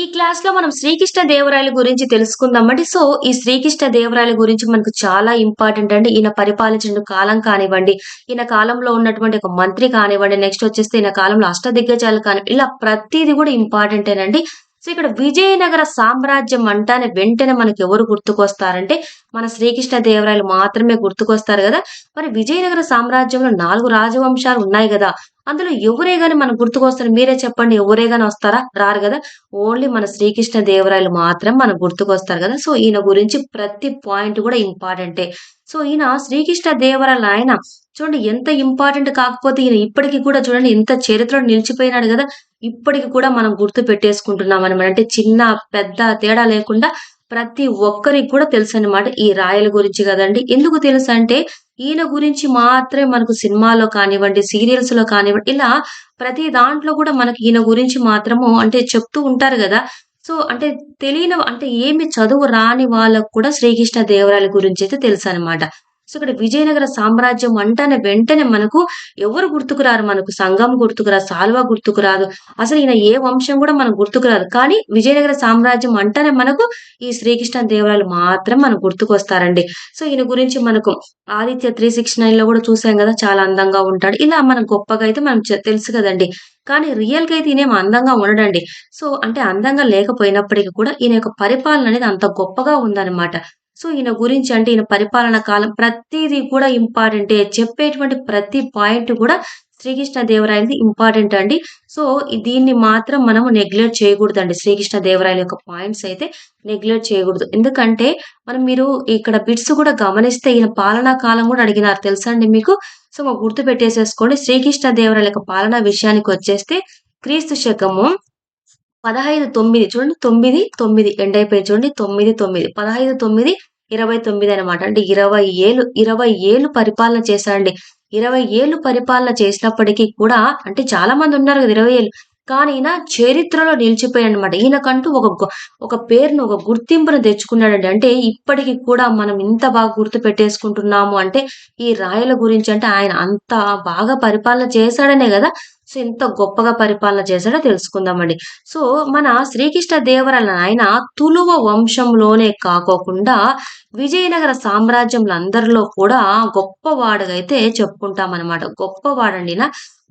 ఈ క్లాస్లో మనం శ్రీకృష్ణ దేవరాయల గురించి తెలుసుకుందామండి. సో ఈ శ్రీకృష్ణ దేవరాయల గురించి మనకు చాలా ఇంపార్టెంట్ అండి. ఈయన పరిపాలించిన కాలం కానివ్వండి ఈయన కాలంలో ఉన్నటువంటి ఒక మంత్రి కానివ్వండి నెక్స్ట్ వచ్చేస్తే ఈయన కాలంలో అష్టదిగ్గజాలు కానివ్వండి ఇలా ప్రతిది కూడా ఇంపార్టెంటేనండి సో ఇక్కడ విజయనగర సామ్రాజ్యం అంటానే వెంటనే మనకి ఎవరు గుర్తుకొస్తారంటే మన శ్రీకృష్ణ దేవరాయలు మాత్రమే గుర్తుకొస్తారు కదా. మరి విజయనగర సామ్రాజ్యంలో నాలుగు రాజవంశాలు ఉన్నాయి కదా. అందులో ఎవరే గాని మనకు గుర్తుకొస్తారు? మీరే చెప్పండి ఎవరే గాని వస్తారా? రారు కదా. ఓన్లీ మన శ్రీకృష్ణ దేవరాయలు మాత్రం మనకు గుర్తుకొస్తారు కదా. సో ఈయన గురించి ప్రతి పాయింట్ కూడా ఇంపార్టెంటే సో ఈయన శ్రీకృష్ణ దేవరాయలు ఆయన చూడండి ఎంత ఇంపార్టెంట్ కాకపోతే ఈయన ఇప్పటికి కూడా చూడండి ఎంత చరిత్రలో నిలిచిపోయినాడు కదా. ఇప్పటికి కూడా మనం గుర్తు పెట్టేసుకుంటున్నాం అనమాట. అంటే చిన్న పెద్ద తేడా లేకుండా ప్రతి ఒక్కరికి కూడా తెలుసు అనమాట ఈ రాయల గురించి కదండి. ఎందుకు తెలుసు అంటే ఈయన గురించి మాత్రమే మనకు సినిమాలో కానివ్వండి సీరియల్స్లో కానివ్వండి ఇలా ప్రతి దాంట్లో కూడా మనకి ఈయన గురించి మాత్రము అంటే చెప్తూ ఉంటారు కదా. సో అంటే తెలియని అంటే ఏమి చదువు రాని వాళ్ళకు కూడా శ్రీకృష్ణ దేవరాయల గురించి అయితే తెలుసు అనమాట సో ఇక్కడ విజయనగర సామ్రాజ్యం అంటేనే వెంటనే మనకు ఎవరు గుర్తుకురారు? మనకు సంఘం గుర్తుకురాదు సాల్వా గుర్తుకురాదు. అసలు ఈయన ఏ వంశం కూడా మనకు గుర్తుకురాదు. కానీ విజయనగర సామ్రాజ్యం అంటేనే మనకు ఈ శ్రీకృష్ణ దేవరాయలు మాత్రం మనకు గుర్తుకొస్తారండి. సో ఈయన గురించి మనకు ఆదిత్య త్రీ సిక్స్ నైన్లో కూడా చూసాం కదా చాలా అందంగా ఉంటాడు. ఇలా మనం గొప్పగా అయితే మనం తెలుసు కదండి. కానీ రియల్గా అయితే ఈయన అందంగా ఉండడండి. సో అంటే అందంగా లేకపోయినప్పటికీ కూడా ఈయన యొక్క పరిపాలన అనేది అంత గొప్పగా ఉందన్నమాట. సో ఈయన గురించి అంటే ఈయన పరిపాలన కాలం ప్రతిదీ కూడా ఇంపార్టెంటే చెప్పేటువంటి ప్రతి పాయింట్ కూడా శ్రీకృష్ణ దేవరాయలది ఇంపార్టెంట్ అండి. సో దీన్ని మాత్రం మనము నెగ్లెక్ట్ చేయకూడదండి. శ్రీకృష్ణ దేవరాయల యొక్క పాయింట్స్ అయితే నెగ్లెక్ట్ చేయకూడదు. ఎందుకంటే మనం మీరు ఇక్కడ బిట్స్ కూడా గమనిస్తే ఈయన పాలనా కాలం కూడా అడిగినారు. తెలుసా అండి మీకు? సో మాకు గుర్తు పెట్టేసేసుకోండి శ్రీకృష్ణ దేవరాయల యొక్క పాలనా విషయానికి వచ్చేస్తే క్రీస్తు శకము పదహైదు తొమ్మిది చూడండి తొమ్మిది తొమ్మిది ఎండ్ అయిపోయింది చూడండి తొమ్మిది తొమ్మిది. పదహైదు తొమ్మిది ఇరవై తొమ్మిది అనమాట అంటే ఇరవై ఏళ్ళు ఇరవై ఏళ్ళు పరిపాలన చేశాడండి ఇరవై ఏళ్ళు పరిపాలన చేసినప్పటికీ కూడా అంటే చాలా మంది ఉన్నారు కదా ఇరవై ఏళ్ళు కానీ ఈయన చరిత్రలో నిలిచిపోయాడు అనమాట ఈయనకంటూ ఒక ఒక పేరును ఒక గుర్తింపును తెచ్చుకున్నాడండి. అంటే ఇప్పటికి కూడా మనం ఇంత బాగా గుర్తు పెట్టేసుకుంటున్నాము అంటే ఈ రాయల గురించి అంటే ఆయన అంత బాగా పరిపాలన చేశాడనే కదా సో ఎంత గొప్పగా పరిపాలన చేశాడో తెలుసుకుందామండి. సో మన శ్రీకృష్ణ దేవరాయల ఆయన తులువ వంశంలోనే కాకోకుండా విజయనగర సామ్రాజ్యంలో అందరిలో కూడా గొప్పవాడుగా అయితే చెప్పుకుంటాం అనమాట గొప్పవాడండి నా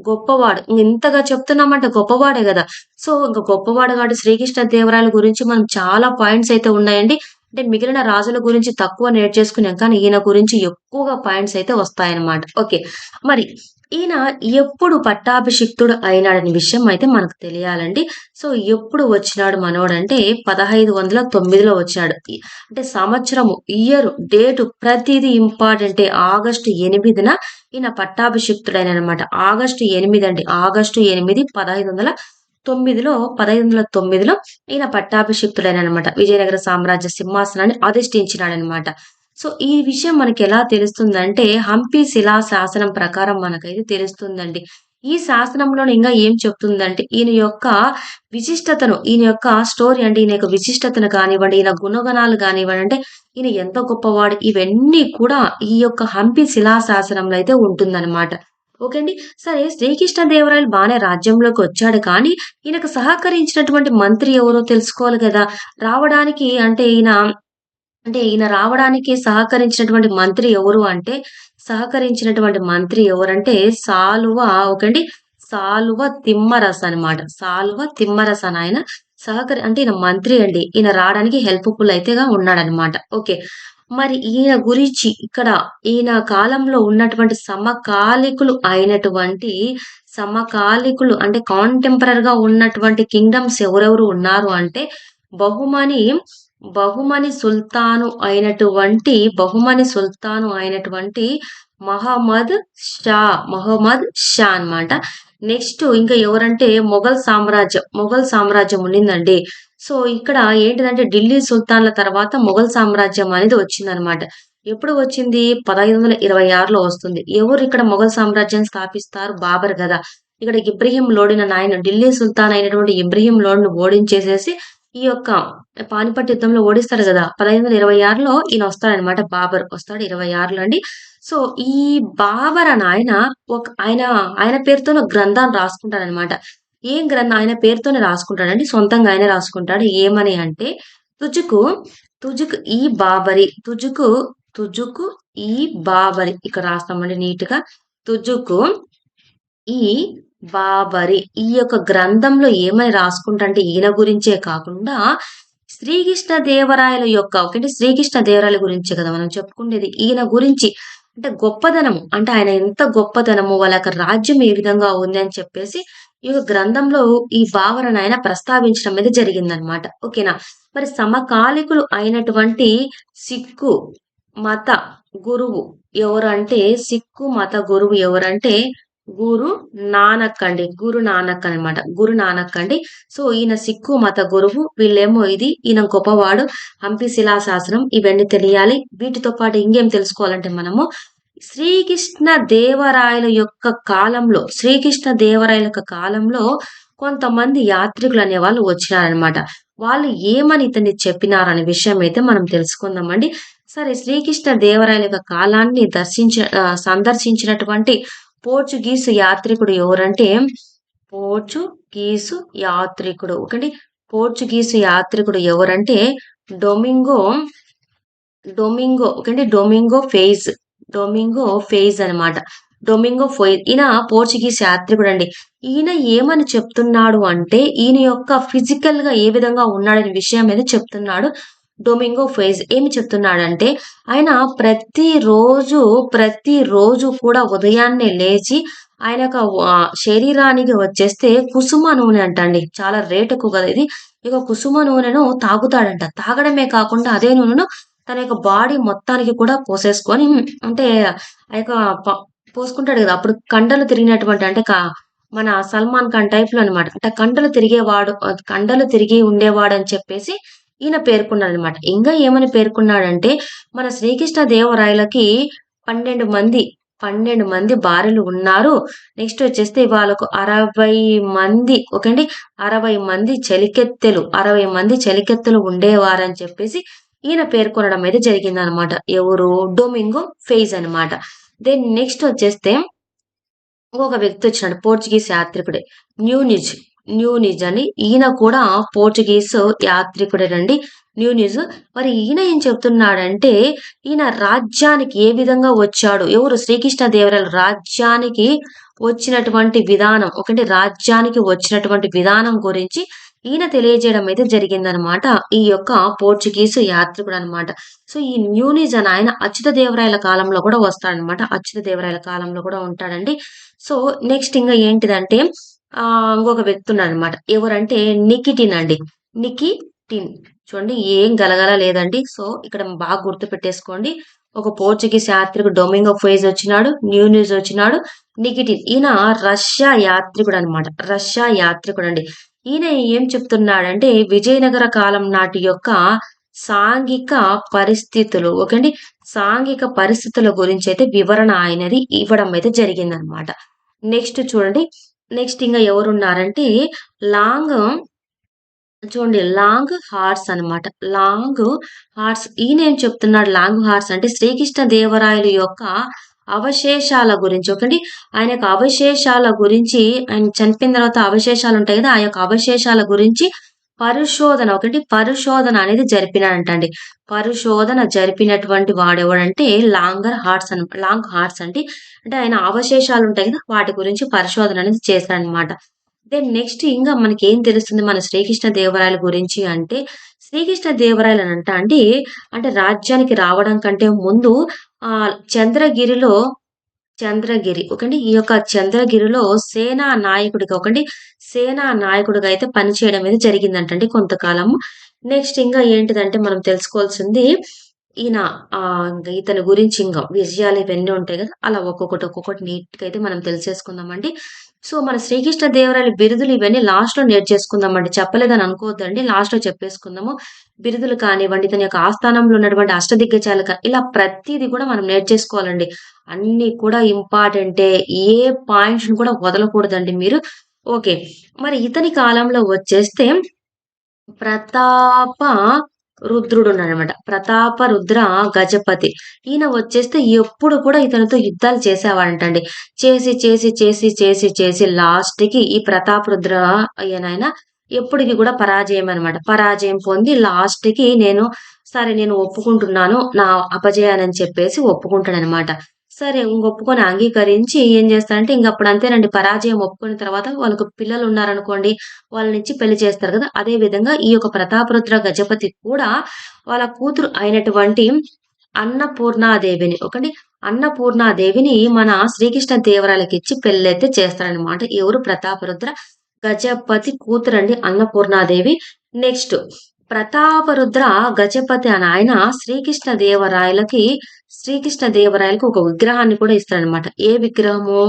గొప్పవాడు. ఇంతగా చెప్తున్నామంటే గొప్పవాడే కదా. సో ఇంకా గొప్పవాడు కాబట్టి శ్రీకృష్ణ దేవరాయల గురించి మనం చాలా పాయింట్స్ అయితే ఉన్నాయండి. అంటే మిగిలిన రాజుల గురించి తక్కువ నేర్చేసుకున్నాం కానీ ఈయన గురించి ఎక్కువగా పాయింట్స్ అయితే వస్తాయన్నమాట. ఓకే. మరి ఈయన ఎప్పుడు పట్టాభిషిక్తుడు అయినాడనే విషయం అయితే మనకు తెలియాలండి. సో ఎప్పుడు వచ్చినాడు మనోడంటే పదహైదు వందల తొమ్మిదిలో వచ్చినాడు. అంటే సంవత్సరము ఇయర్ డేటు ప్రతిదీ ఇంపార్టెంటే. ఆగస్టు ఎనిమిదిన ఈయన పట్టాభిషిక్తుడైన అనమాట ఆగస్టు ఎనిమిది అండి. ఆగస్టు ఎనిమిది పదహైదు వందల తొమ్మిదిలో పదహైదు వందల తొమ్మిదిలో ఈయన పట్టాభిషిక్తుడైన అనమాట విజయనగర సామ్రాజ్య సింహాసనాన్ని అధిష్ఠించినాడనమాట. సో ఈ విషయం మనకి ఎలా తెలుస్తుందంటే హంపి శిలా శాసనం ప్రకారం మనకైతే తెలుస్తుందండి. ఈ శాసనంలో ఇంకా ఏం చెప్తుందంటే ఈయన యొక్క విశిష్టతను ఈయన యొక్క స్టోరీ అంటే ఈయన యొక్క విశిష్టతను కానివ్వండి ఈయన గుణగణాలు కానివ్వండి అంటే ఈయన ఎంత గొప్పవాడు ఇవన్నీ కూడా ఈ యొక్క హంపి శిలా శాసనంలో అయితే ఉంటుందన్నమాట. ఓకే అండి సరే శ్రీకృష్ణదేవరాయలు బాగానే రాజ్యంలోకి వచ్చాడు కానీ ఈయనకు సహకరించినటువంటి మంత్రి ఎవరో తెలుసుకోవాలి కదా? రావడానికి అంటే ఈయన అంటే ఈయన రావడానికి సహకరించినటువంటి మంత్రి ఎవరు అంటే సహకరించినటువంటి మంత్రి ఎవరంటే సాలువ ఒకండి సాలువ తిమ్మరస అన్నమాట. సాలువ తిమ్మరస అని ఆయన సహకరి అంటే ఈయన మంత్రి అండి. ఈయన రావడానికి హెల్ప్ఫుల్ అయితేగా ఉన్నాడనమాట ఓకే. మరి ఈయన గురించి ఇక్కడ ఈయన కాలంలో ఉన్నటువంటి సమకాలికులు అయినటువంటి సమకాలికులు అంటే కాంటెంపరీ గా ఉన్నటువంటి కింగ్డమ్స్ ఎవరెవరు ఉన్నారు అంటే బహుమని బహుమని సుల్తాను అయినటువంటి బహుమని సుల్తాను అయినటువంటి మహమ్మద్ షా మహమ్మద్ షా అన్నమాట. నెక్స్ట్ ఇంకా ఎవరంటే మొఘల్ సామ్రాజ్యం మొఘల్ సామ్రాజ్యం ఉండిందండి. సో ఇక్కడ ఏంటిదంటే ఢిల్లీ సుల్తాన్ల తర్వాత మొఘల్ సామ్రాజ్యం అనేది వచ్చిందనమాట ఎప్పుడు వచ్చింది? పదహైదు వందల ఇరవై ఆరులో వస్తుంది. ఎవరు ఇక్కడ మొఘల్ సామ్రాజ్యం స్థాపిస్తారు? బాబర్ కదా. ఇక్కడ ఇబ్రహీం లోడిన నాయన ఢిల్లీ సుల్తాన్ అయినటువంటి ఇబ్రహీం లోడ్ను ఓడించేసేసి ఈ యొక్క పానిపట్ యుద్ధంలో ఓడిస్తారు కదా. పదహైదు వందల ఇరవై ఆరులో ఈయన వస్తాడనమాట బాబర్. వస్తాడు ఇరవై ఆరులో అండి. సో ఈ బాబర్ అని ఆయన ఒక ఆయన ఆయన పేరుతో గ్రంథాన్ని రాసుకుంటాడనమాట ఏం గ్రంథం? ఆయన పేరుతోనే రాసుకుంటాడండి. సొంతంగా ఆయన రాసుకుంటాడు. ఏమని అంటే తుజుకు తుజుకు ఈ బాబరి తుజుకు తుజుకు ఈ బాబరి. ఇక్కడ రాస్తామండి నీట్గా తుజుకు ఈ బాబరి. ఈ యొక్క గ్రంథంలో ఏమని రాసుకుంటా ఈయన గురించే కాకుండా శ్రీకృష్ణ దేవరాయల యొక్క ఒకటి శ్రీకృష్ణ దేవరాయల గురించి కదా మనం చెప్పుకునేది ఈయన గురించి అంటే గొప్పదనము అంటే ఆయన ఎంత గొప్పదనము వాళ్ళ యొక్క రాజ్యం ఏ విధంగా ఉంది అని చెప్పేసి ఈ యొక్క గ్రంథంలో ఈ భావనను ఆయన ప్రస్తావించడం మీద జరిగిందనమాట ఓకేనా? మరి సమకాలికులు అయినటువంటి సిక్కు మత గురువు ఎవరంటే సిక్కు మత గురువు ఎవరంటే గురు నానక్ అండి. గురు నానక్ అనమాట గురు నానక్ అండి. సో ఈయన సిక్కు మత గురువు. వీళ్ళేమో ఇది. ఈయన గొప్పవాడు. హంపి శిలాశాసనం ఇవన్నీ తెలియాలి. వీటితో పాటు ఇంకేం తెలుసుకోవాలంటే మనము శ్రీకృష్ణ దేవరాయల యొక్క కాలంలో శ్రీకృష్ణ దేవరాయల యొక్క కాలంలో కొంతమంది యాత్రికులు అనే వాళ్ళు వచ్చినారనమాట వాళ్ళు ఏమని ఇతన్ని చెప్పినారనే విషయం అయితే మనం తెలుసుకుందామండి. సరే శ్రీకృష్ణ దేవరాయల యొక్క కాలాన్ని దర్శించ సందర్శించినటువంటి పోర్చుగీసు యాత్రికుడు ఎవరంటే? పోర్చుగీసు యాత్రికుడు. ఒకటి పోర్చుగీసు యాత్రికుడు ఎవరంటే? డొమింగో డొమింగో ఒకటి డొమింగో ఫేజ్ డొమింగో ఫేజ్ అనమాట డొమింగో ఫోయిజ్. ఈయన పోర్చుగీస్ యాత్రికుడు అండి ఈయన ఏమని చెప్తున్నాడు అంటే ఈయన యొక్క ఫిజికల్గా ఏ విధంగా ఉన్నాడనే విషయం మీద చెప్తున్నాడు. డొమింగో ఫేజ్ ఏమి చెప్తున్నాడంటే ఆయన ప్రతిరోజు ప్రతిరోజు కూడా ఉదయాన్నే లేచి ఆయన యొక్క శరీరానికి వచ్చేస్తే కుసుమ నూనె అంటండి. చాలా రేటు ఎక్కువ కదా ఇది. ఇక కుసుమ నూనెను తాగుతాడంట. తాగడమే కాకుండా అదే నూనెను తన యొక్క బాడీ మొత్తానికి కూడా పోసేసుకొని అంటే ఆ యొక్క పోసుకుంటాడు కదా. అప్పుడు కండలు తిరిగినటువంటి అంటే మన సల్మాన్ ఖాన్ టైప్లో అనమాట అంటే కండలు తిరిగేవాడు కండలు తిరిగి ఉండేవాడు అని చెప్పేసి ఈయన పేర్కొన్నాడు అనమాట ఇంకా ఏమని పేర్కొన్నాడంటే మన శ్రీకృష్ణ దేవరాయలకి పన్నెండు మంది పన్నెండు మంది భార్యలు ఉన్నారు. నెక్స్ట్ వచ్చేస్తే వాళ్ళకు అరవై మంది ఓకే అండి అరవై మంది చలికెత్తెలు అరవై మంది చలికెత్తెలు ఉండేవారని చెప్పేసి ఈయన పేర్కొనడం అయితే జరిగింది అనమాట ఎవరు? డొమింగో ఫేజ్ అనమాట దెన్ నెక్స్ట్ వచ్చేస్తే ఇంకొక వ్యక్తి వచ్చినాడు పోర్చుగీస్ యాత్రికుడే న్యూనిజ్. న్యూనిజ్ అని. ఈయన కూడా పోర్చుగీస్ యాత్రికుడేనండి. న్యూనిజ్ మరి ఈయన ఏం చెప్తున్నాడంటే ఈయన రాజ్యానికి ఏ విధంగా వచ్చాడు? ఎవరు? శ్రీకృష్ణ దేవరాయలు రాజ్యానికి వచ్చినటువంటి విధానం ఒకటి రాజ్యానికి వచ్చినటువంటి విధానం గురించి ఈయన తెలియజేయడం అయితే జరిగిందనమాట. ఈ యొక్క పోర్చుగీసు యాత్రికుడు అనమాట సో ఈ న్యూనిజ్ అని ఆయన అచ్యుత దేవరాయల కాలంలో కూడా వస్తాడనమాట. అచ్యుత దేవరాయల కాలంలో కూడా ఉంటాడండి. సో నెక్స్ట్ ఇంకా ఏంటిదంటే ఇంకొక వ్యక్తి ఉన్నాడు అనమాట ఎవరంటే నికిటిన్ అండి. నికిటిన్. చూడండి ఏం గలగల లేదండి. సో ఇక్కడ బాగా గుర్తు పెట్టేసుకోండి. ఒక పోర్చుగీస్ యాత్రికుడు డొమింగో ఫేజ్ వచ్చినాడు న్యూ న్యూస్ వచ్చినాడు. నికిటిన్. ఈయన రష్యా యాత్రికుడు అనమాట రష్యా యాత్రికుడు అండి. ఈయన ఏం చెప్తున్నాడంటే విజయనగర కాలం నాటి యొక్క సాంఘిక పరిస్థితులు ఓకేండి? సాంఘిక పరిస్థితుల గురించి అయితే వివరణ ఆయనది ఇవ్వడం అయితే జరిగిందనమాట నెక్స్ట్ చూడండి. నెక్స్ట్ ఇంకా ఎవరున్నారంటే లాంగ్ చూడండి లాంగ్ హార్స్ అనమాట లాంగ్ హార్స్ ఈయన ఏం చెప్తున్నాడు? లాంగ్ హార్స్ అంటే శ్రీకృష్ణ దేవరాయలు యొక్క అవశేషాల గురించి. ఒకటి ఆయన యొక్క అవశేషాల గురించి ఆయన చనిపోయిన తర్వాత అవశేషాలు ఉంటాయి కదా ఆ యొక్క అవశేషాల గురించి పరిశోధన ఒకటి పరిశోధన అనేది జరిపినాడంటండి. పరిశోధన జరిపినటువంటి వాడెవడంటే లాంగర్ హార్ట్స్ అని లాంగ్ హార్ట్స్ అంటే అంటే ఆయన అవశేషాలు ఉంటాయి కదా వాటి గురించి పరిశోధన అనేది చేశారనమాట దెన్ నెక్స్ట్ ఇంకా మనకి ఏం తెలుస్తుంది మన శ్రీకృష్ణ దేవరాయల గురించి అంటే శ్రీకృష్ణ దేవరాయలు అని అంట అంటే అంటే రాజ్యానికి రావడం కంటే ముందు ఆ చంద్రగిరిలో చంద్రగిరి ఒకండి ఈ యొక్క చంద్రగిరిలో సేనా నాయకుడిగా ఒకండి సేనా నాయకుడిగా అయితే పనిచేయడం అనేది జరిగిందంటండి కొంతకాలం నెక్స్ట్ ఇంకా ఏంటిదంటే మనం తెలుసుకోవాల్సింది ఈయన ఆ ఇతని గురించి ఇంకా విజయాలు ఇవన్నీ ఉంటాయి కదా అలా ఒక్కొక్కటి ఒక్కొక్కటి నీట్గా అయితే మనం తెలిసేసుకుందామండి. సో మన శ్రీకృష్ణ దేవరాయల బిరుదులు ఇవన్నీ లాస్ట్లో నేర్చేసుకుందామండి చెప్పలేదని అనుకోవద్దండి లాస్ట్లో చెప్పేసుకుందాము. బిరుదులు కానివ్వండి తన యొక్క ఆస్థానంలో ఉన్నటువంటి అష్టదిగ్గజాలు ఇలా ప్రతిదీ కూడా మనం నేర్చేసుకోవాలండి అన్ని కూడా ఇంపార్టెంటే ఏ పాయింట్స్ కూడా వదలకూడదండి మీరు. ఓకే. మరి ఇతని కాలంలో వచ్చేస్తే ప్రతాప రుద్రుడు అనమాట ప్రతాప రుద్ర గజపతి. ఈయన వచ్చేస్తే ఎప్పుడు కూడా ఇతనితో యుద్ధాలు చేసేవాడంటండి. చేసి చేసి చేసి చేసి చేసి లాస్ట్కి ఈ ప్రతాప రుద్ర అయ్యనైనా ఎప్పటికి కూడా పరాజయం అనమాట పరాజయం పొంది లాస్ట్కి నేను సరే నేను ఒప్పుకుంటున్నాను నా అపజయానని చెప్పేసి ఒప్పుకుంటాడనమాట సరే ఒప్పుకొని అంగీకరించి ఏం చేస్తారంటే ఇంక అప్పుడు అంతేనండి. పరాజయం ఒప్పుకున్న తర్వాత వాళ్ళకు పిల్లలు ఉన్నారనుకోండి వాళ్ళనిచ్చి పెళ్ళి చేస్తారు కదా. అదే విధంగా ఈ యొక్క ప్రతాపరుద్ర గజపతి కూడా వాళ్ళ కూతురు అయినటువంటి అన్నపూర్ణాదేవిని ఒకటి అన్నపూర్ణాదేవిని మన శ్రీకృష్ణ దేవరాలకి ఇచ్చి పెళ్ళైతే చేస్తారనమాట ఎవరు? ప్రతాపరుద్ర గజపతి కూతురండి అన్నపూర్ణాదేవి. నెక్స్ట్ ప్రతాపరుద్ర గజపతి అని ఆయన శ్రీకృష్ణ దేవరాయలకి శ్రీకృష్ణ దేవరాయలకు ఒక విగ్రహాన్ని కూడా ఇస్తారనమాట ఏ విగ్రహము?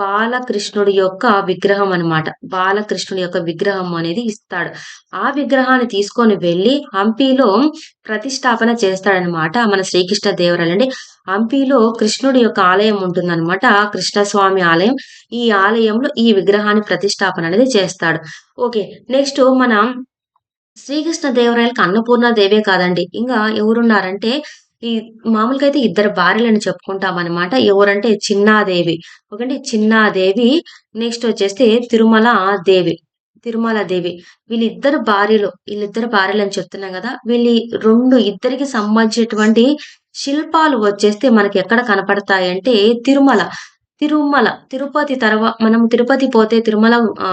బాలకృష్ణుడి యొక్క విగ్రహం అనమాట బాలకృష్ణుడి యొక్క విగ్రహం అనేది ఇస్తాడు. ఆ విగ్రహాన్ని తీసుకొని వెళ్ళి హంపీలో ప్రతిష్టాపన చేస్తాడనమాట మన శ్రీకృష్ణ దేవరాయలండి హంపీలో కృష్ణుడి యొక్క ఆలయం ఉంటుందన్నమాట కృష్ణస్వామి ఆలయం. ఈ ఆలయంలో ఈ విగ్రహాన్ని ప్రతిష్టాపన అనేది చేస్తాడు. ఓకే నెక్స్ట్ మన శ్రీకృష్ణ దేవరాయలకు అన్నపూర్ణ దేవే కాదండి. ఇంకా ఎవరున్నారంటే ఈ మామూలుగా అయితే ఇద్దరు భార్యలను చెప్పుకుంటాం అనమాట ఎవరంటే చిన్నాదేవి. ఒకటి చిన్నాదేవి నెక్స్ట్ వచ్చేస్తే తిరుమల దేవి. తిరుమల దేవి. వీళ్ళిద్దరు భార్యలు వీళ్ళిద్దరు భార్యలు అని చెప్తున్నాం కదా. వీళ్ళ రెండు ఇద్దరికి సంబంధించినటువంటి శిల్పాలు వచ్చేస్తే మనకి ఎక్కడ కనపడతాయి అంటే తిరుమల. తిరుమల తిరుపతి తర్వాత మనం తిరుపతి పోతే తిరుమల ఆ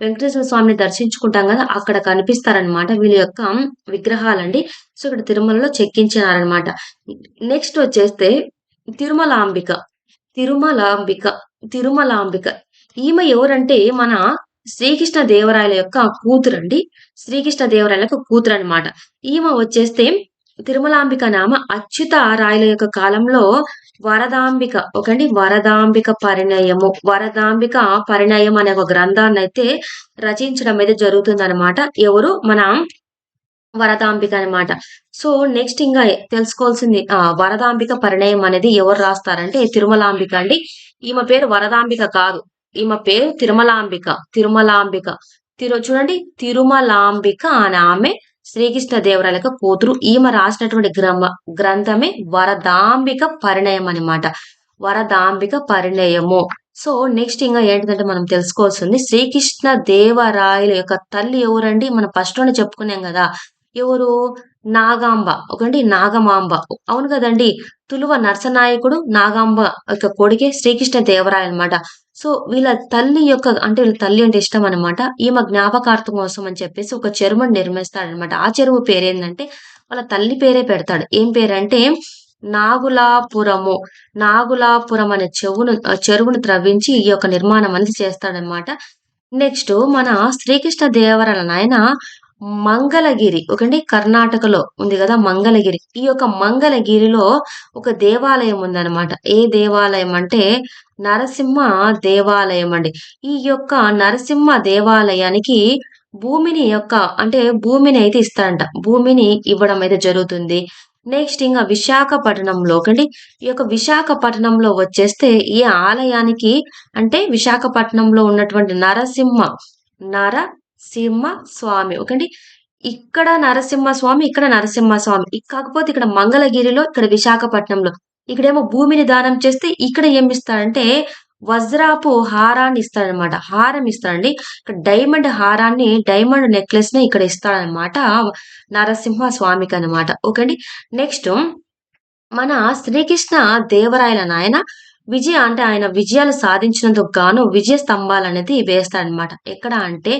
వెంకటేశ్వర స్వామిని దర్శించుకుంటాం కదా అక్కడ కనిపిస్తారనమాట వీళ్ళ యొక్క విగ్రహాలండి. సో ఇక్కడ తిరుమలలో చెక్కించినారనమాట నెక్స్ట్ వచ్చేస్తే తిరుమలాంబిక తిరుమలాంబిక తిరుమలాంబిక. ఈమె ఎవరంటే మన శ్రీకృష్ణ దేవరాయల యొక్క కూతురండి. శ్రీకృష్ణ దేవరాయల కూతురు అనమాట ఈమె వచ్చేస్తే తిరుమలాంబిక నామ అచ్యుత రాయల యొక్క కాలంలో వరదాంబిక ఒకండి వరదాంబిక పరిణయము. వరదాంబిక పరిణయం అనే ఒక గ్రంథాన్ని అయితే రచించడం అయితే జరుగుతుంది అనమాట ఎవరు? మన వరదాంబిక అనమాట సో నెక్స్ట్ ఇంకా తెలుసుకోవాల్సింది ఆ వరదాంబిక పరిణయం అనేది ఎవరు రాస్తారంటే తిరుమలాంబిక అండి. ఈమె పేరు వరదాంబిక కాదు. ఈమె పేరు తిరుమలాంబిక. తిరుమలాంబిక. తిరు చూడండి తిరుమలాంబిక అని ఆమె శ్రీకృష్ణదేవరాయలకు కూతురు ఈమె రాసినటువంటి గ్రంథ గ్రంథమే వరదాంబిక పరిణయం అనమాట వరదాంబిక పరిణయము. సో నెక్స్ట్ ఇంకా ఏంటంటే మనం తెలుసుకోవాల్సింది శ్రీకృష్ణ దేవరాయల యొక్క తల్లి ఎవరండి? మనం ఫస్ట్లోనే చెప్పుకున్నాం కదా. ఎవరు? నాగాంబ. ఒకండి నాగమాంబ. అవును కదండి. తులువ నరసనాయకుడు నాగాంబ యొక్క కొడుకే శ్రీకృష్ణ దేవరాయ అనమాట సో వీళ్ళ తల్లి యొక్క అంటే వీళ్ళ తల్లి అంటే ఇష్టం అనమాట ఈమె జ్ఞాపకార్థం కోసం అని చెప్పేసి ఒక చెరువుని నిర్మిస్తాడనమాట ఆ చెరువు పేరేందంటే వాళ్ళ తల్లి పేరే పెడతాడు. ఏం పేరంటే నాగులాపురము నాగులాపురం అనే చెవును చెరువును త్రవ్వించి ఈ యొక్క నిర్మాణం అనేది చేస్తాడనమాట నెక్స్ట్ మన శ్రీకృష్ణ దేవరాల నాయన మంగళగిరి ఒకండి కర్ణాటకలో ఉంది కదా మంగళగిరి. ఈ యొక్క మంగళగిరిలో ఒక దేవాలయం ఉందన్నమాట. ఏ దేవాలయం అంటే నరసింహ దేవాలయం అండి. ఈ యొక్క నరసింహ దేవాలయానికి భూమిని యొక్క అంటే భూమిని అయితే ఇస్తారంట. భూమిని ఇవ్వడం అయితే జరుగుతుంది. నెక్స్ట్ ఇంకా విశాఖపట్నంలో కండి ఈ యొక్క విశాఖపట్నంలో వచ్చేస్తే ఈ ఆలయానికి అంటే విశాఖపట్నంలో ఉన్నటువంటి నరసింహ నర సింహ స్వామి. ఓకేండి? ఇక్కడ నరసింహ స్వామి ఇక్కడ నరసింహ స్వామి. కాకపోతే ఇక్కడ మంగళగిరిలో ఇక్కడ విశాఖపట్నంలో. ఇక్కడేమో భూమిని దానం చేస్తే ఇక్కడ ఏమి ఇస్తాడంటే వజ్రాపు హారాన్ని ఇస్తాడనమాట హారం ఇస్తాడండి ఇక్కడ డైమండ్ హారాన్ని డైమండ్ నెక్లెస్ని ఇక్కడ ఇస్తాడనమాట నరసింహ స్వామికి అనమాట ఓకేండి? నెక్స్ట్ మన శ్రీకృష్ణ దేవరాయల నాయన విజయ అంటే ఆయన విజయాలు సాధించినందుకు గాను విజయ స్తంభాలు అనేది వేస్తాడనమాట ఎక్కడ అంటే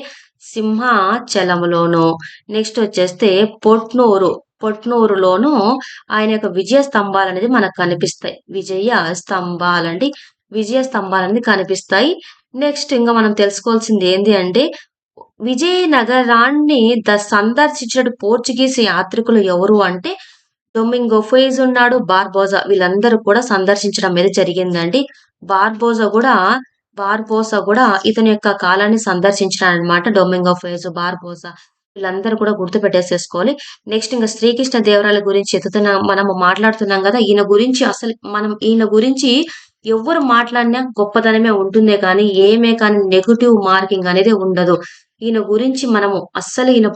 సింహాచలములోను. నెక్స్ట్ వచ్చేస్తే పొట్నూరు. పొట్నూరులోను ఆయన యొక్క విజయ స్తంభాలు అనేది మనకు కనిపిస్తాయి. విజయ స్తంభాలండి. విజయ స్తంభాలు అనేది కనిపిస్తాయి. నెక్స్ట్ ఇంకా మనం తెలుసుకోవాల్సింది ఏంటి అంటే విజయనగరాన్ని ద సందర్శించిన పోర్చుగీస్ యాత్రికులు ఎవరు అంటే డొమింగో ఫేజ్ ఉన్నాడు బార్బోజా వీళ్ళందరూ కూడా సందర్శించడం మీద జరిగిందండి. బార్బోజా కూడా బార్బోసా కూడా ఇతని యొక్క కాలాన్ని సందర్శించినాడనమాట డొమింగో ఫేజ్ బార్బోసా వీళ్ళందరూ కూడా గుర్తు పెట్టేసేసుకోవాలి నెక్స్ట్ ఇంకా శ్రీకృష్ణ దేవరాల గురించి ఎత్తుతున్న మనము మాట్లాడుతున్నాం కదా ఈయన గురించి అసలు మనం ఈయన గురించి ఎవరు మాట్లాడినా గొప్పతనమే ఉంటుందే కానీ ఏమే కానీ నెగిటివ్ మార్కింగ్ అనేది ఉండదు. ఈయన గురించి మనము అస్సలు ఈయన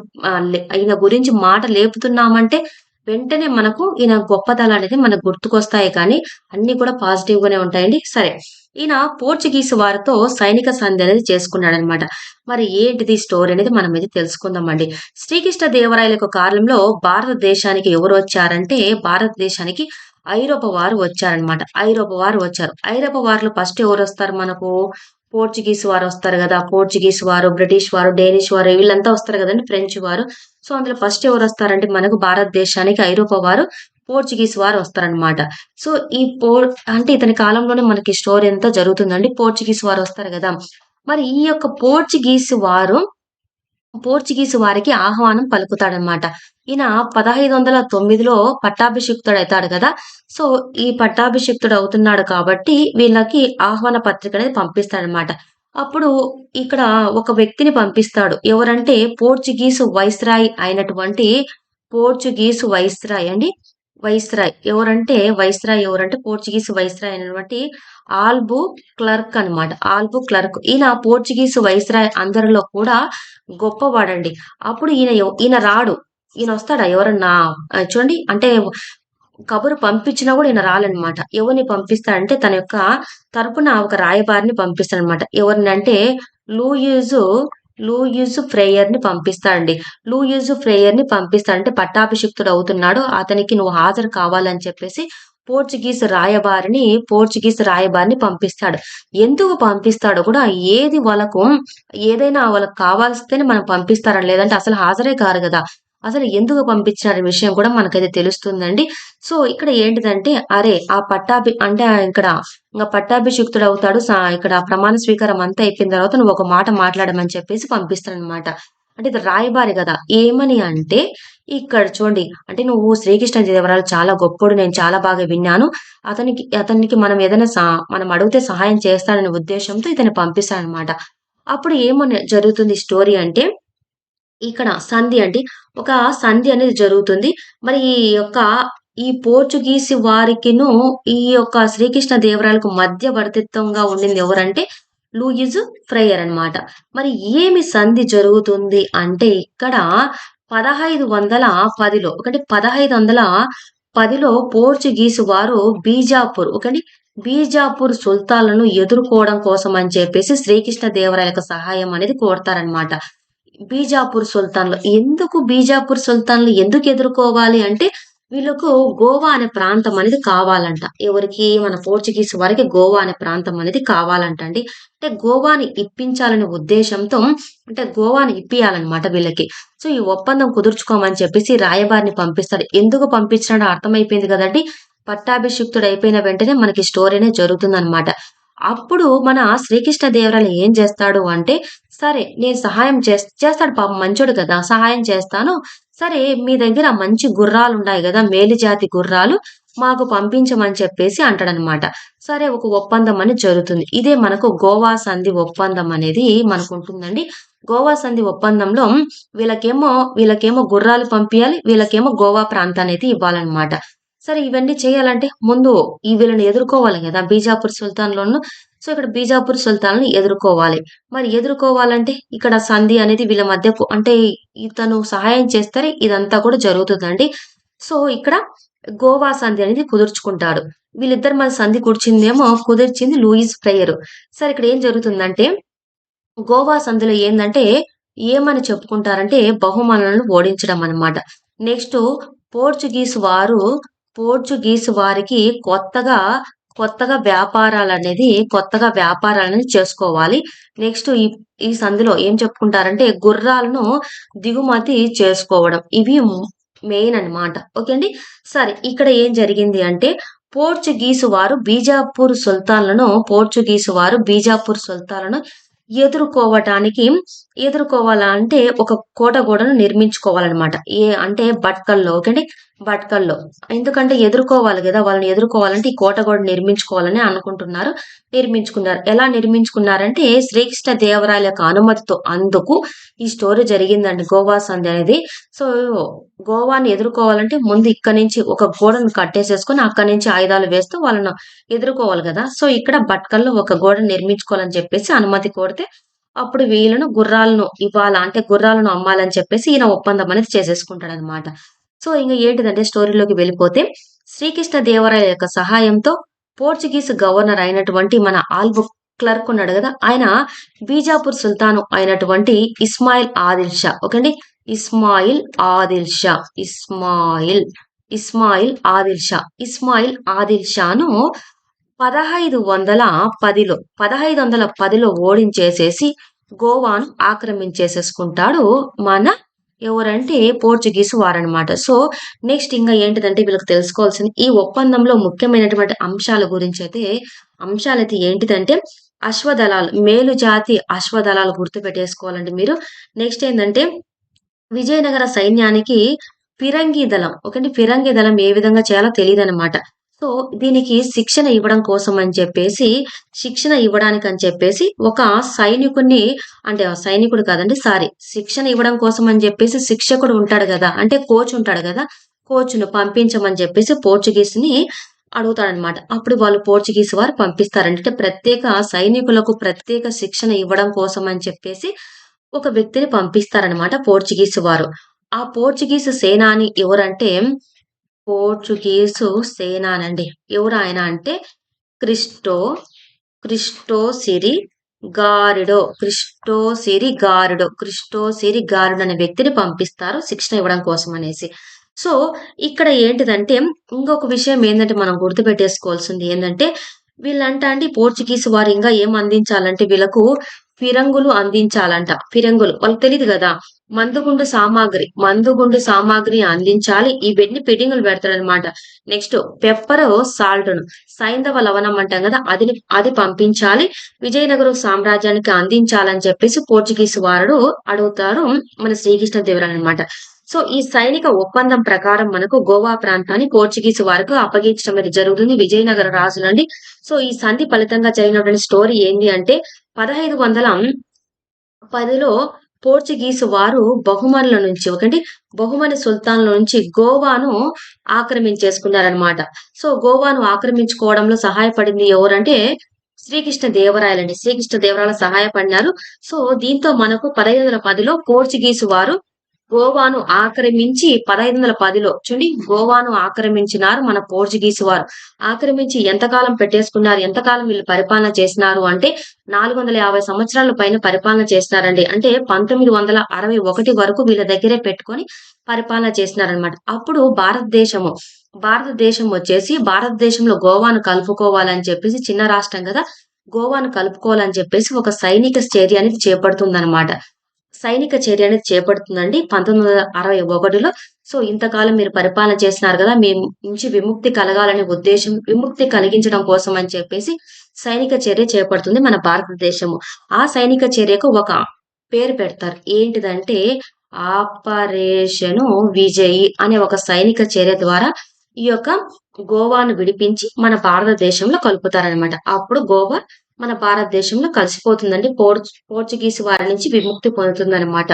ఈయన గురించి మాట లేపుతున్నామంటే వెంటనే మనకు ఈయన గొప్పతనాలు అనేది మనకు గుర్తుకొస్తాయి కానీ అన్ని కూడా పాజిటివ్ గానే ఉంటాయండి. సరే. ఈయన పోర్చుగీస్ వారితో సైనిక సంధి అనేది చేసుకున్నాడనమాట. మరి ఏంటిది స్టోరీ అనేది మనం ఇది తెలుసుకుందామండి. శ్రీకృష్ణ దేవరాయల యొక్క కాలంలో భారతదేశానికి ఎవరు వచ్చారంటే భారతదేశానికి ఐరోపా వారు వచ్చారనమాట. ఐరోపా వారు వచ్చారు. ఐరోపా వారిలో ఫస్ట్ ఎవరు వస్తారు మనకు? పోర్చుగీస్ వారు వస్తారు కదా. పోర్చుగీస్ వారు బ్రిటిష్ వారు డేనిష్ వారు వీళ్ళంతా వస్తారు కదండి ఫ్రెంచ్ వారు. సో అందులో ఫస్ట్ ఎవరు వస్తారంటే మనకు భారతదేశానికి ఐరోపా వారు పోర్చుగీస్ వారు వస్తారనమాట సో ఈ పోర్ అంటే ఇతని కాలంలోనే మనకి స్టోరీ ఎంత జరుగుతుందండి. పోర్చుగీస్ వారు వస్తారు కదా. మరి ఈ యొక్క పోర్చుగీస్ వారు పోర్చుగీస్ వారికి ఆహ్వానం పలుకుతాడనమాట ఈయన పదహైదు వందల తొమ్మిదిలో పట్టాభిషిక్తుడు అవుతాడు కదా. సో ఈ పట్టాభిషిక్తుడు అవుతున్నాడు కాబట్టి వీళ్ళకి ఆహ్వాన పత్రిక అనేది పంపిస్తాడనమాట అప్పుడు ఇక్కడ ఒక వ్యక్తిని పంపిస్తాడు. ఎవరంటే పోర్చుగీసు వైస్రాయ్ అయినటువంటి పోర్చుగీసు వైస్రాయ్ అండి. వైస్రాయ్ ఎవరంటే వైస్రాయ్ ఎవరంటే పోర్చుగీస్ వైస్రాయ్ అనేటువంటి ఆల్బు క్లర్క్ అనమాట ఆల్బు క్లర్క్. ఈయన పోర్చుగీస్ వైస్రాయ్ అందరిలో కూడా గొప్పవాడండి. అప్పుడు ఈయన ఈయన రాడు. ఈయన వస్తాడా ఎవరన్నా? చూడండి. అంటే కబురు పంపించినా కూడా ఈయన రాలన్నమాట ఎవరిని పంపిస్తాడంటే తన యొక్క తరపున ఒక రాయబారిని పంపిస్తాడనమాట ఎవరిని అంటే లూయూజు లూయూజ్ ఫ్రేయర్ని పంపిస్తాడండి. లూయూజ్ ఫ్రేయర్ని పంపిస్తాడంటే పట్టాభిషిక్తుడు అవుతున్నాడు అతనికి నువ్వు హాజరు కావాలని చెప్పేసి పోర్చుగీస్ రాయబారిని పోర్చుగీస్ రాయబారిని పంపిస్తాడు. ఎందుకు పంపిస్తాడో కూడా ఏది వాళ్ళకు ఏదైనా వాళ్ళకి కావాల్సితేనే మనం పంపిస్తారని లేదంటే అసలు హాజరే కారు కదా. అసలు ఎందుకు పంపించిన విషయం కూడా మనకైతే తెలుస్తుందండి. సో ఇక్కడ ఏంటిదంటే అరే ఆ పట్టాభి అంటే ఇక్కడ ఇంకా పట్టాభిషిక్తుడు అవుతాడు ఇక్కడ ప్రమాణ స్వీకారం అంతా అయిపోయిన తర్వాత నువ్వు ఒక మాట మాట్లాడమని చెప్పేసి పంపిస్తాడనమాట అంటే ఇది రాయబారి కదా. ఏమని అంటే ఇక్కడ చూడండి అంటే నువ్వు శ్రీకృష్ణ దేవరాలు చాలా గొప్పడు నేను చాలా బాగా విన్నాను. అతనికి అతనికి మనం ఏదైనా మనం అడిగితే సహాయం చేస్తాడనే ఉద్దేశంతో ఇతన్ని పంపిస్తాడనమాట అప్పుడు ఏమో జరుగుతుంది స్టోరీ అంటే ఇక్కడ సంధి అండి. ఒక సంధి అనేది జరుగుతుంది. మరి ఈ యొక్క ఈ పోర్చుగీస్ వారికిను ఈ యొక్క శ్రీకృష్ణ దేవరాయలకు మధ్యవర్తిత్వంగా ఉండింది ఎవరంటే లూయిజ్ ఫ్రేయర్ అనమాట మరి ఏమి సంధి జరుగుతుంది అంటే ఇక్కడ పదహైదు వందల పదిలో ఒకటి పదహైదు వందల పదిలో పోర్చుగీస్ వారు బీజాపూర్ ఒకటి బీజాపూర్ సుల్తాన్లను ఎదుర్కోవడం కోసం అని చెప్పేసి శ్రీకృష్ణ దేవరాయలకు సహాయం అనేది కోరతారనమాట బీజాపూర్ సుల్తాన్లు. ఎందుకు బీజాపూర్ సుల్తాన్లు ఎందుకు ఎదుర్కోవాలి అంటే వీళ్ళకు గోవా అనే ప్రాంతం అనేది కావాలంట. ఎవరికి? మన పోర్చుగీస్ వారికి గోవా అనే ప్రాంతం అనేది కావాలంట అండి. అంటే గోవాని ఇప్పించాలనే ఉద్దేశంతో అంటే గోవాని ఇప్పియాలన్నమాట వీళ్ళకి. సో ఈ ఒప్పందం కుదుర్చుకోమని చెప్పేసి రాయబారిని పంపిస్తాడు. ఎందుకు పంపించినాడో అర్థమైపోయింది కదండి. పట్టాభిషిక్తుడు అయిపోయిన వెంటనే మనకి స్టోరీనే జరుగుతుంది అప్పుడు మన శ్రీకృష్ణ దేవరాలు ఏం చేస్తాడు అంటే సరే నేను సహాయం చేస్తాడు పాపం మంచోడు కదా సహాయం చేస్తాను. సరే మీ దగ్గర మంచి గుర్రాలు ఉన్నాయి కదా మేలిజాతి గుర్రాలు మాకు పంపించమని చెప్పేసి అంటాడనమాట. సరే ఒక ఒప్పందం అని జరుగుతుంది. ఇదే మనకు గోవా సంధి ఒప్పందం అనేది మనకు ఉంటుందండి. గోవా సంధి ఒప్పందంలో వీళ్ళకేమో వీళ్ళకేమో గుర్రాలు పంపించాలి వీళ్ళకేమో గోవా ప్రాంతాన్ని అయితే ఇవ్వాలన్నమాట. సరే ఇవన్నీ చేయాలంటే ముందు ఈ వీళ్ళని ఎదుర్కోవాలి కదా బీజాపూర్ సుల్తాన్లోను. సో ఇక్కడ బీజాపూర్ సుల్తాన్ని ఎదుర్కోవాలి. మరి ఎదుర్కోవాలంటే ఇక్కడ సంధి అనేది వీళ్ళ మధ్యకు అంటే ఇతను సహాయం చేస్తే ఇదంతా కూడా జరుగుతుందండి. సో ఇక్కడ గోవా సంధి అనేది కుదుర్చుకుంటాడు. వీళ్ళిద్దరు మన సంధి కుర్చిందేమో కుదిర్చింది లూయిస్ ప్రేయర్ సరే ఇక్కడ ఏం జరుగుతుందంటే గోవా సంధిలో ఏంటంటే ఏమని చెప్పుకుంటారంటే బహుమానాలను ఓడించడం అనమాట నెక్స్ట్ పోర్చుగీస్ వారు పోర్చుగీస్ వారికి కొత్తగా కొత్తగా వ్యాపారాలు అనేది కొత్తగా వ్యాపారాలు అనేది చేసుకోవాలి. నెక్స్ట్ ఈ ఈ సంధిలో ఏం చెప్పుకుంటారంటే గుర్రాలను దిగుమతి చేసుకోవడం. ఇవి మెయిన్ అనమాట ఓకే అండి? సరే ఇక్కడ ఏం జరిగింది అంటే పోర్చుగీసు వారు బీజాపూర్ సుల్తాన్లను పోర్చుగీసు వారు బీజాపూర్ సుల్తాన్లను ఎదుర్కోవటానికి ఎదుర్కోవాలంటే ఒక కోట గోడను నిర్మించుకోవాలన్నమాట. ఏ అంటే బట్కల్లో. ఓకే అండి? బట్కల్లో ఎందుకంటే ఎదుర్కోవాలి కదా వాళ్ళని ఎదుర్కోవాలంటే ఈ కోట గోడ నిర్మించుకోవాలని అనుకుంటున్నారు. నిర్మించుకున్నారు. ఎలా నిర్మించుకున్నారంటే శ్రీకృష్ణ దేవరాయల యొక్క అనుమతితో అందుకు ఈ స్టోరీ జరిగిందండి గోవా సంధి అనేది. సో గోవాని ఎదుర్కోవాలంటే ముందు ఇక్కడ నుంచి ఒక గోడను కట్టేసేసుకొని అక్కడి నుంచి ఆయుధాలు వేస్తూ వాళ్ళను ఎదుర్కోవాలి కదా. సో ఇక్కడ బట్కల్లో ఒక గోడ నిర్మించుకోవాలని చెప్పేసి అనుమతి కోరితే అప్పుడు వీళ్ళను గుర్రాలను ఇవ్వాలా అంటే గుర్రాలను అమ్మాలని చెప్పేసి ఈయన ఒప్పందం అనేది చేసేసుకుంటాడనమాట. సో, ఇంకా ఏంటిదంటే స్టోరీలోకి వెళ్ళిపోతే శ్రీకృష్ణ దేవరాయ యొక్క సహాయంతో పోర్చుగీస్ గవర్నర్ అయినటువంటి మన ఆల్బుక్ క్లర్క్ ఉన్నాడు కదా ఆయన బీజాపూర్ సుల్తాను అయినటువంటి ఇస్మాయిల్ ఆదిల్ షా. ఓకే ఇస్మాయిల్ ఆదిల్ షా, ఇస్మాయిల్, ఇస్మాయిల్ ఆదిల్ షా, ఇస్మాయిల్ ఆదిల్ షాను 1510లో 1510లో ఓడించేసేసి గోవాను ఆక్రమించేసేసుకుంటాడు మన ఎవరంటే పోర్చుగీస్ వారనమాట. సో, నెక్స్ట్ ఇంకా ఏంటిదంటే వీళ్ళకి తెలుసుకోవాల్సింది ఈ ఒప్పందంలో ముఖ్యమైనటువంటి అంశాల గురించి అయితే అంశాలు అయితే ఏంటిదంటే అశ్వదళాలు మేలు జాతి అశ్వదళాలు గుర్తుపెట్టేసుకోవాలండి మీరు. నెక్స్ట్ ఏంటంటే విజయనగర సైన్యానికి ఫిరంగి దళం ఓకే ఫిరంగి దళం ఏ విధంగా చేయాలో తెలియదు అనమాట సో, దీనికి శిక్షణ ఇవ్వడం కోసం అని చెప్పేసి శిక్షణ ఇవ్వడానికి అని చెప్పేసి ఒక సైనికుడిని అంటే సైనికుడు కాదండి సారీ. శిక్షణ ఇవ్వడం కోసం అని చెప్పేసి శిక్షకుడు ఉంటాడు కదా అంటే కోచ్ ఉంటాడు కదా కోచ్‌ను పంపించమని చెప్పేసి పోర్చుగీస్‌ని అడుగుతాడనమాట. అప్పుడు వాళ్ళు పోర్చుగీస్ వారు పంపిస్తారండి. అంటే ప్రత్యేక సైనికులకు ప్రత్యేక శిక్షణ ఇవ్వడం కోసం అని చెప్పేసి ఒక వ్యక్తిని పంపిస్తారనమాట పోర్చుగీస్ వారు. ఆ పోర్చుగీస్ సేనాని ఎవరంటే పోర్చుగీసు సేనానండి. ఎవరాయన అంటే క్రిస్టో, క్రిస్టో సిరి గారిడో, క్రిస్టో సిరి గారిడో, క్రిస్టో సిరి గారిడో అనే వ్యక్తిని పంపిస్తారు శిక్షణ ఇవ్వడం కోసం అనేసి. సో, ఇక్కడ ఏంటిదంటే ఇంకొక విషయం ఏంటంటే మనం గుర్తుపెట్టేసుకోవాల్సింది ఏంటంటే వీళ్ళంట అండి పోర్చుగీస్ వారు ఇంకా ఏం అందించాలంటే వీళ్ళకు ఫిరంగులు అందించాలంట. ఫిరంగులు వాళ్ళకి తెలియదు కదా మందుగుండు సామాగ్రి, మందుగుండు సామాగ్రి అందించాలి. ఇవన్నీ పెడతారు పెడతాడనమాట. నెక్స్ట్ పెప్పర్ సాల్ట్‌ను సైంధవ లవణం అంటాం కదా అది అది పంపించాలి. విజయనగరం సామ్రాజ్యానికి అందించాలని చెప్పేసి పోర్చుగీస్ వారు అడుగుతారు మన శ్రీకృష్ణదేవరాయలు అనమాట సో, ఈ సైనిక ఒప్పందం ప్రకారం మనకు గోవా ప్రాంతాన్ని పోర్చుగీస్ వారికి అప్పగించడం అనేది జరుగుతుంది. విజయనగర రాజులండి. సో, ఈ సంధి ఫలితంగా జరిగినటువంటి స్టోరీ ఏంటి అంటే 1510లో పోర్చుగీసు వారు బహుమనుల నుంచి ఒకటి బహుమని సుల్తాన్‌ల నుంచి గోవాను ఆక్రమించేసుకున్నారనమాట. సో, గోవాను ఆక్రమించుకోవడంలో సహాయపడింది ఎవరంటే శ్రీకృష్ణ దేవరాయలండి. శ్రీకృష్ణ దేవరాయలు సహాయపడినారు. సో, దీంతో మనకు పదిహేను పదిలో పోర్చుగీసు వారు గోవాను ఆక్రమించి 1510లో చూడండి గోవాను ఆక్రమించినారు మన పోర్చుగీస్ వారు. ఆక్రమించి ఎంతకాలం పెట్టేసుకున్నారు, ఎంతకాలం వీళ్ళు పరిపాలన చేసినారు అంటే 450 సంవత్సరాల పైన పరిపాలన చేసినారండి. అంటే 1961 వరకు వీళ్ళ దగ్గరే పెట్టుకొని పరిపాలన చేసినారనమాట. అప్పుడు భారతదేశము, భారతదేశం వచ్చేసి భారతదేశంలో గోవాను కలుపుకోవాలని చెప్పేసి చిన్న రాష్ట్రం కదా గోవాను కలుపుకోవాలని చెప్పేసి ఒక సైనిక చర్య అనేది చేపడుతుందనమాట. సైనిక చర్య అనేది చేపడుతుందండి 1961లో. సో, ఇంతకాలం మీరు పరిపాలన చేసినారు కదా మీ నుంచి విముక్తి కలగాలనే ఉద్దేశం విముక్తి కలిగించడం కోసం అని చెప్పేసి సైనిక చర్య చేపడుతుంది మన భారతదేశము. ఆ సైనిక చర్యకు ఒక పేరు పెడతారు. ఏంటిదంటే ఆపరేషను విజయి అనే ఒక సైనిక చర్య ద్వారా ఈ యొక్క గోవాను విడిపించి మన భారతదేశంలో కలుపుతారనమాట. అప్పుడు గోవా మన భారతదేశంలో కలిసిపోతుందండి. పోర్చ్ పోర్చుగీస్ వారి నుంచి విముక్తి పొందుతుందన్నమాట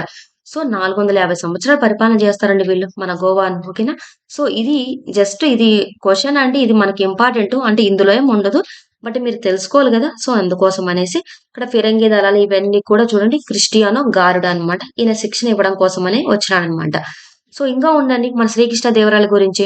సో, 450 సంవత్సరాలు పరిపాలన చేస్తారండి వీళ్ళు మన గోవాను. ఓకేనా? సో, ఇది జస్ట్ ఇది క్వశ్చన్ అండి. ఇది మనకి ఇంపార్టెంట్ అంటే ఇందులో ఏం ఉండదు. బట్ మీరు తెలుసుకోవాలి కదా సో, అందుకోసం అనేసి ఇక్కడ ఫిరంగి దళాలు ఇవన్నీ కూడా చూడండి క్రిస్టియానో గారుడా అన్నమాట. ఈయన శిక్షణ ఇవ్వడం కోసమనే వచ్చినాడనమాట. సో, ఇంకా ఉండండి మన శ్రీకృష్ణ దేవరాయల గురించి.